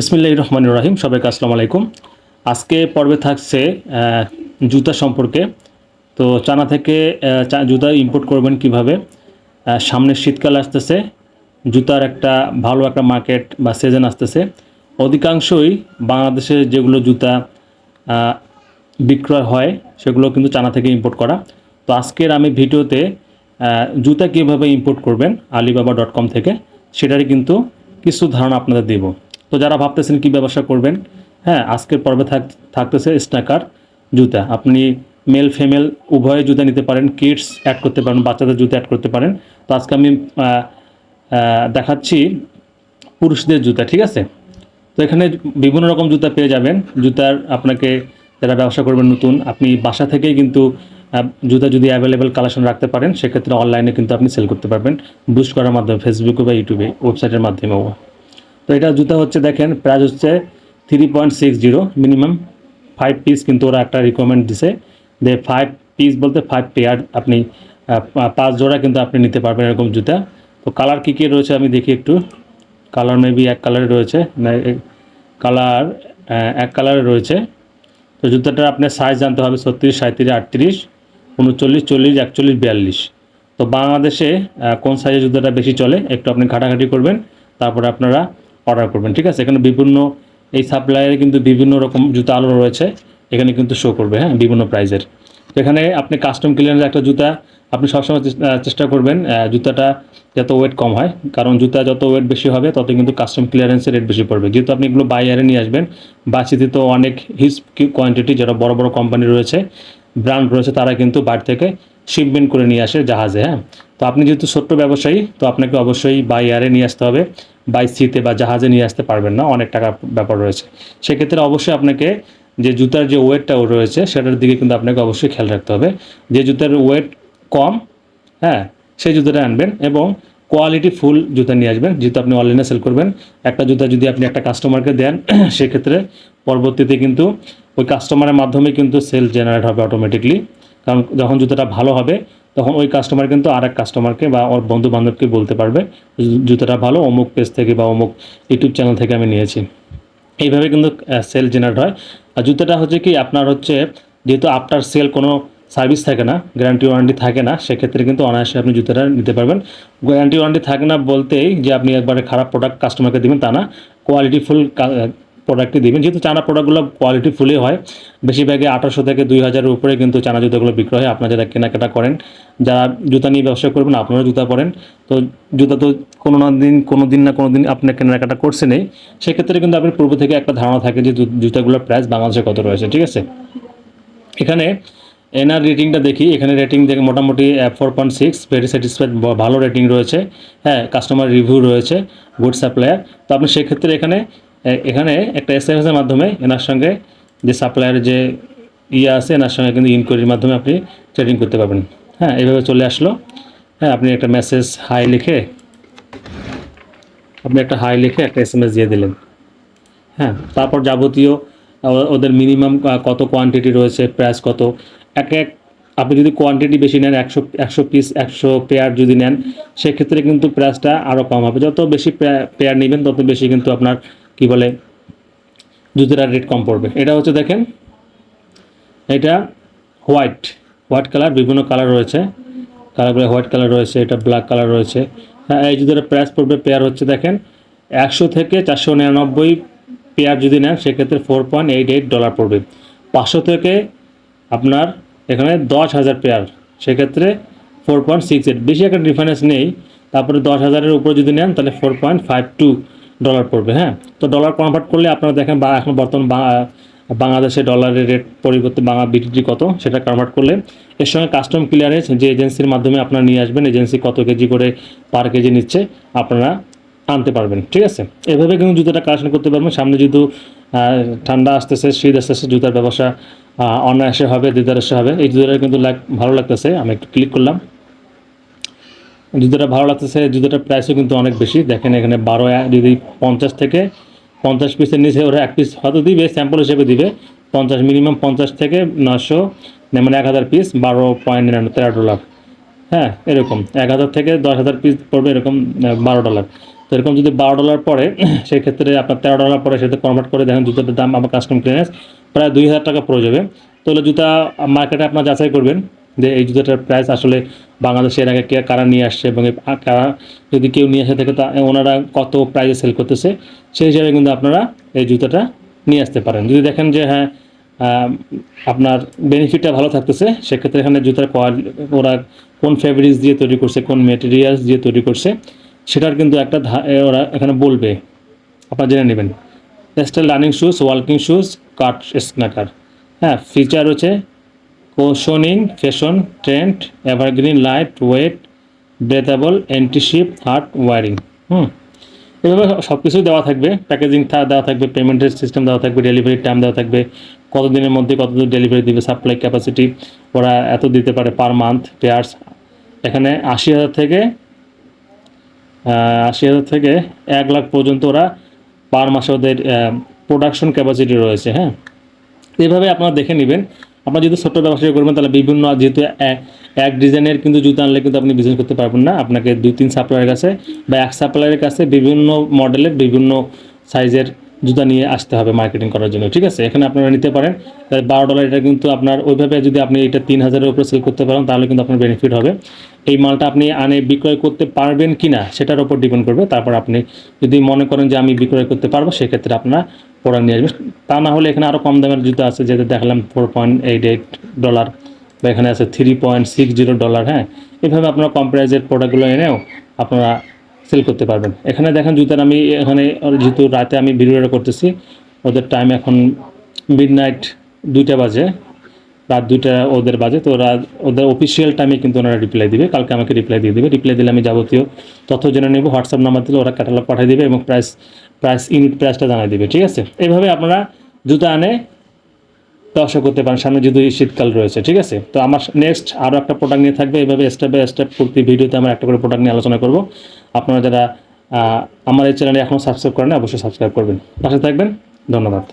বিসমিল্লাহ রহমান রাহিম, সবাইকে আসসালামু আলাইকুম। আজকে পর্বে থাকছে জুতা সম্পর্কে। তো চানা থেকে জুতা ইম্পোর্ট করবেন কীভাবে? সামনে শীতকাল আসতেছে, জুতার একটা ভালো একটা মার্কেট বা সিজন আসতেছে। অধিকাংশই বাংলাদেশে যেগুলো জুতা বিক্রয় হয়, সেগুলো কিন্তু চানা থেকে ইম্পোর্ট করা। তো আজকের আমি ভিডিওতে জুতা কীভাবে ইম্পোর্ট করবেন, আলিবাবা ডট কম থেকে, সেটারই কিন্তু কিছু ধারণা আপনাদের দেব। তো যারা ভাবতেছেন কী ব্যবসা করবেন হ্যাঁ আজকের পর্বে থাক, থাকতেছে স্ন্যাকার জুতা। আপনি মেল ফিমেল উভয় জুতা নিতে পারেন কিডস অ্যাড করতে পারেন, বাচ্চাদের জুতা অ্যাড করতে পারেন। তো আজকে আমি দেখাচ্ছি পুরুষদের জুতা, ঠিক আছে? তো এখানে বিভিন্ন রকম জুতা পেয়ে যাবেন। জুতার আপনাকে যারা ব্যবসা করবেন নতুন, আপনি বাসা থেকেই কিন্তু জুতা যদি অ্যাভেলেবেল কালেকশন রাখতে পারেন, সেক্ষেত্রে অনলাইনে কিন্তু আপনি সেল করতে পারবেন। বুস্ট করার মাধ্যমে ফেসবুকে বা ইউটিউবে ওয়েবসাইটের মাধ্যমেও। তো এটা জুতা হচ্ছে দেখেন প্রাইস হচ্ছে three point six zero minimum five piece কিন্তু ওরা একটা রিকমেন্ড দিছে। যে ফাইভ পিস বলতে ফাইভ পেয়ার আপনি পাঁচ জোড়া কিন্তু আপনি নিতে পারবেন এরকম জুতা। তো কালার কী কী রয়েছে আমি দেখি একটু। কালার মেবি এক কালারে রয়েছে কালার এক কালারে রয়েছে। তো জুতাটার আপনার সাইজ জানতে হবে ছত্রিশ সাঁত্রিশ আটত্রিশ, উনচল্লিশ, চল্লিশ, একচল্লিশ, বিয়াল্লিশ। তো বাংলাদেশে কোন সাইজের জুতাটা বেশি চলে, একটু আপনি ঘাটাঘাটি করবেন। তারপরে আপনারা অর্ডার করবেন, ঠিক আছে? এখানে বিভিন্ন, এই সাপ্লাইয়ে কিন্তু বিভিন্ন রকম জুতা আলো রয়েছে, এখানে কিন্তু শো করবে হ্যাঁ? বিভিন্ন প্রাইজের এখানে আপনি কাস্টম ক্লিয়ারের একটা জুতা, আপনি সবসময় চেষ্টা করবেন জুতাটা যত ওয়েট কম হয়, কারণ জুতা যত ওয়েট বেশি হবে তত কিন্তু কাস্টম ক্লিয়ারেন্সের রেট বেশি পড়বে। যেহেতু আপনি এগুলো বাইয়ারে নিয়ে আসবেন, বাসিতে তো অনেক হিউজ কোয়ান্টিটি যারা বড় বড় কোম্পানি রয়েছে ব্র্যান্ড রয়েছে, তারা কিন্তু বাড়ি থেকে শিপমেন্ট করে নিয়ে আসে জাহাজে হ্যাঁ? তো আপনি যেহেতু ছোট্ট ব্যবসায়ী, তো আপনাকে অবশ্যই বাই এয়ারে নিয়ে আসতে হবে বাই সিতে বা জাহাজে নিয়ে আসতে পারবেন না, অনেক টাকা ব্যাপার রয়েছে। সেক্ষেত্রে অবশ্যই আপনাকে যে জুতার যে ওয়েটটা রয়েছে, সেটার দিকে কিন্তু আপনাকে অবশ্যই খেয়াল রাখতে হবে। যে জুতার ওয়েট কম হ্যাঁ সেই জুতোটা আনবেন এবং কোয়ালিটি ফুল জুতা নিয়ে আসবেন। যেহেতু আপনি অনলাইনে সেল করবেন, একটা জুতা যদি আপনি একটা কাস্টমারকে দেন, সেক্ষেত্রে পরবর্তীতে কিন্তু ওই কাস্টমারের মাধ্যমে কিন্তু সেল জেনারেট হবে অটোমেটিকলি কারণ যখন জুতাটা ভালো হবে, তখন ওই কাস্টমার কিন্তু আর এক কাস্টমারকে বা ওর বন্ধু বান্ধবকে বলতে পারবে, জুতাটা ভালো, অমুক পেজ থেকে বা অমুক ইউটিউব চ্যানেল থেকে আমি নিয়েছি। এইভাবে কিন্তু সেল জেনারেট হয়। আর জুতোটা হচ্ছে কি, আপনার হচ্ছে, যেহেতু আফটার সেল কোনো সার্ভিস থাকে না গ্যারান্টি ওয়ারেন্টি থাকে না, সেক্ষেত্রে কিন্তু অনায়াসে আপনি জুতোটা নিতে পারবেন। গ্যারান্টি ওয়ারেন্টি থাকে না বলতেই যে আপনি একবারে খারাপ প্রোডাক্ট কাস্টমারকে দেবেন তা না কোয়ালিটি ফুল প্রোডাক্টই দিবেন। যেহেতু চানা প্রোডাক্টগুলো কোয়ালিটি ফুলই হয় বেশিরভাগই আঠারোশো থেকে দুই হাজারের উপরে কিন্তু চানা জুতোগুলো বিক্রয় হয়, আপনারা যারা কেনাকাটা করেন, যারা জুতা নিয়ে ব্যবসা করবেন আপনারা জুতা পরেন। তো জুতা তো কোনো না দিন, কোনো দিন না কোনো দিন আপনার কেনাকাটা করছেনই সেক্ষেত্রে কিন্তু আপনার পূর্ব থেকে একটা ধারণা থাকে যে জুতাগুলোর প্রাইস বাংলাদেশে কত রয়েছে, ঠিক আছে? এখানে এনার রেটিংটা দেখি, এখানে রেটিং দেখে, মোটামুটি four point six very satisfied ভালো রেটিং রয়েছে। হ্যাঁ কাস্টমার রিভিউ রয়েছে গুড সাপ্লায়ার তো আপনি সেক্ষেত্রে এখানে এখানে একটা এস এম মাধ্যমে এনার সঙ্গে যে সাপ্লায়ারের যে ইয়ে আছে, এনার সঙ্গে কিন্তু ইনকোয়ারির মাধ্যমে আপনি ট্রেডিং করতে পারবেন। হ্যাঁ এইভাবে চলে আসলো। হ্যাঁ আপনি একটা মেসেজ হাই লিখে, আপনি একটা হাই লিখে একটা এস এস দিয়ে দিলেন। হ্যাঁ তারপর যাবতীয় ওদের মিনিমাম কত কোয়ান্টিটি রয়েছে প্রাইস কত এক এক, আপনি যদি কোয়ান্টিটি বেশি নেন, একশো একশো পিস একশো পেয়ার যদি নেন, সেক্ষেত্রে কিন্তু প্রাইসটা আরও কম হবে। যত বেশি পেয়ার নেবেন, তত বেশি কিন্তু আপনার, কি বলে জুতোটার রেট কম পড়বে। এটা হচ্ছে দেখেন, এটা হোয়াইট হোয়াইট কালার বিভিন্ন কালার রয়েছে। কালারগুলো হোয়াইট কালার রয়েছে, এটা ব্ল্যাক কালার রয়েছে। হ্যাঁ এই জুতোটা প্রাইস পড়বে পেয়ার হচ্ছে দেখেন, একশো থেকে চারশো নিরানব্বই পেয়ার যদি নেন, সেক্ষেত্রে four point eight eight dollar পড়বে। পাঁচশো থেকে আপনার এখানে দশ হাজার পেয়ার সেক্ষেত্রে ফোর পয়েন্ট সিক্স এইট বেশি একটা ডিফারেন্স নেই। তারপরে দশ হাজারের উপরে যদি নেন, তাহলে four point five two dollar পড়বে হ্যাঁ? তো ডলার কনভার্ট করলে আপনারা দেখেন বা এখন বর্তমান বাংলাদেশে ডলারের রেট পরিবর্তে বাংলা বিটিটি কত, সেটা কনভার্ট করলে। এর সঙ্গে কাস্টম ক্লিয়ারেন্স যে এজেন্সির মাধ্যমে আপনারা নিয়ে আসবেন এজেন্সি কত কেজি করে পার কেজি নিচ্ছে, আপনারা আনতে পারবেন, ঠিক আছে? এভাবে কিন্তু জুতোটা কালেকশন করতে পারবেন। সামনে যেহেতু ঠান্ডা আসতেছে, শীত আসতেছে, জুতার ব্যবসা অনায়াসে হবে দিদারসে হবে। এই জুতোটা কিন্তু ভালো লাগতেছে। আমি একটু ক্লিক করলাম। জুতোটা ভালো লাগতেছে। জুতোটার প্রাইসও কিন্তু অনেক বেশি। দেখেন এখানে বারো যদি পঞ্চাশ থেকে পঞ্চাশ পিসের নিচে ওরা এক পিস হয়তো দিবে স্যাম্পল হিসেবে দিবে। পঞ্চাশ মিনিমাম পঞ্চাশ থেকে নশো মানে এক হাজার পিস বারো পয়েন্ট তেরো ডলার হ্যাঁ এরকম। এক হাজার থেকে দশ হাজার পিস পড়বে এরকম বারো ডলার তো এরকম যদি বারো ডলার পরে সেই ক্ষেত্রে আপনার তেরো ডলার পরে সেটা কনভার্ট করে দেখেন জুতাটার দাম আমার কাস্টম ক্লিয়ারেন্স প্রায় দুই হাজার টাকা পড়ে যাবে। তাহলে জুতা মার্কেটে আপনার যাচাই করবেন যে এই জুতাটার প্রাইস আসলে বাংলাদেশের আগে কে কারা নিয়ে আসছে এবং কারা যদি কেউ নিয়ে আসে থাকে, তা ওনারা কত প্রাইসে সেল করতেছে, সেই হিসাবে কিন্তু আপনারা এই জুতাটা নিয়ে আসতে পারেন। যদি দেখেন যে হ্যাঁ আপনার বেনিফিটটা ভালো থাকতেছে, সেক্ষেত্রে এখানে জুতার কোয়ালিটি ওরা কোন ফেব্রিক্স দিয়ে তৈরি করছে, কোন মেটেরিয়ালস দিয়ে তৈরি করছে সেটার কিন্তু একটা ওরা এখানে বলবে। আপনারা জেনে নেবেন। Style running shoes working shoes cut sneaker হ্যাঁ ফিচার হচ্ছে cushioning fashion trend evergreen light weight breathable antislip hard wearing হুম। এভাবে সব কিছুই দেওয়া থাকবে। প্যাকেজিং দেওয়া থাকবে। পেমেন্টের সিস্টেম দেওয়া থাকবে। ডেলিভারি টাইম দেওয়া থাকবে। কতদিনের মধ্যে কতদিন ডেলিভারি দিবে সাপ্লাই ক্যাপাসিটি ওরা এত দিতে পারে পার মান্থ পেয়ার্স এখানে আশি হাজার থেকে আশি হাজার থেকে এক লাখ পর্যন্ত ওরা পার মাসে ওদের প্রোডাকশন ক্যাপাসিটি রয়েছে হ্যাঁ? এইভাবে আপনারা দেখে নেবেন। আপনার যদি ছোট্ট ব্যবসা করবেন, তাহলে বিভিন্ন যেহেতু এক- ডিজাইনের কিন্তু জুতো আনলে কিন্তু আপনি বিজনেস করতে পারবেন না। আপনাকে দুই, তিন সাপ্লাইয়ের কাছে বা এক সাপ্লাইয়ের কাছে বিভিন্ন মডেলের বিভিন্ন সাইজের জুতা নিয়ে আসতে হবে মার্কেটিং করার জন্য, ঠিক আছে? এখানে আপনারা নিতে পারেন। তাহলে বারো ডলার এটা কিন্তু আপনার ওইভাবে যদি আপনি এটা তিন হাজারের উপরে সেল করতে পারেন, তাহলে কিন্তু আপনার বেনিফিট হবে। এই মালটা আপনি আনে বিক্রয় করতে পারবেন কি না সেটার উপর ডিপেন্ড করবে। তারপর আপনি যদি মনে করেন যে আমি বিক্রয় করতে পারব, সেক্ষেত্রে আপনারা প্রোডাক্ট নিয়ে আসবেন। তা না হলে এখানে আরও কম দামের জুতো আছে, যেটা দেখালাম four point eight eight dollar বা এখানে আছে three point six zero dollar হ্যাঁ? এভাবে আপনারা কম প্রাইজের প্রোডাক্টগুলো এনেও আপনারা সেল করতে পারবেন। এখানে দেখেন জুতার আমি এখানে যেহেতু রাতে আমি ভিডিওটা করতেছি, ওদের টাইম এখন মিড নাইট দুইটা বাজে, রাত দুইটা ওদের বাজে, তো রাত ওদের অফিসিয়াল টাইমে কিন্তু ওনারা রিপ্লাই দিবে, কালকে আমাকে রিপ্লাই দিয়ে দেবে। রিপ্লাই দিলে আমি যাবতীয় তথ্য জেনে নেব হোয়াটসঅ্যাপ নাম্বার দিলে ওরা ক্যাটালগ পাঠিয়ে দেবে এবং প্রাইস প্রাইস ইউনিট প্রাইসটা জানিয়ে দিবে, ঠিক আছে? এইভাবে আপনারা জুতা আনে ব্যবসা করতে পারেন, সামনে যদি শীতকাল রয়েছে, ঠিক আছে? তো আমার নেক্সট আরও একটা প্রোডাক্ট নিয়ে থাকবে এইভাবে স্টেপ বাই স্টেপ প্রতি ভিডিওতে আমরা একটা করে প্রোডাক্ট নিয়ে আলোচনা করব। আপনারা যারা আমার এই চ্যানেলে এখনও সাবস্ক্রাইব করেন অবশ্যই সাবস্ক্রাইব করবেন। পাশে থাকবেন। ধন্যবাদ।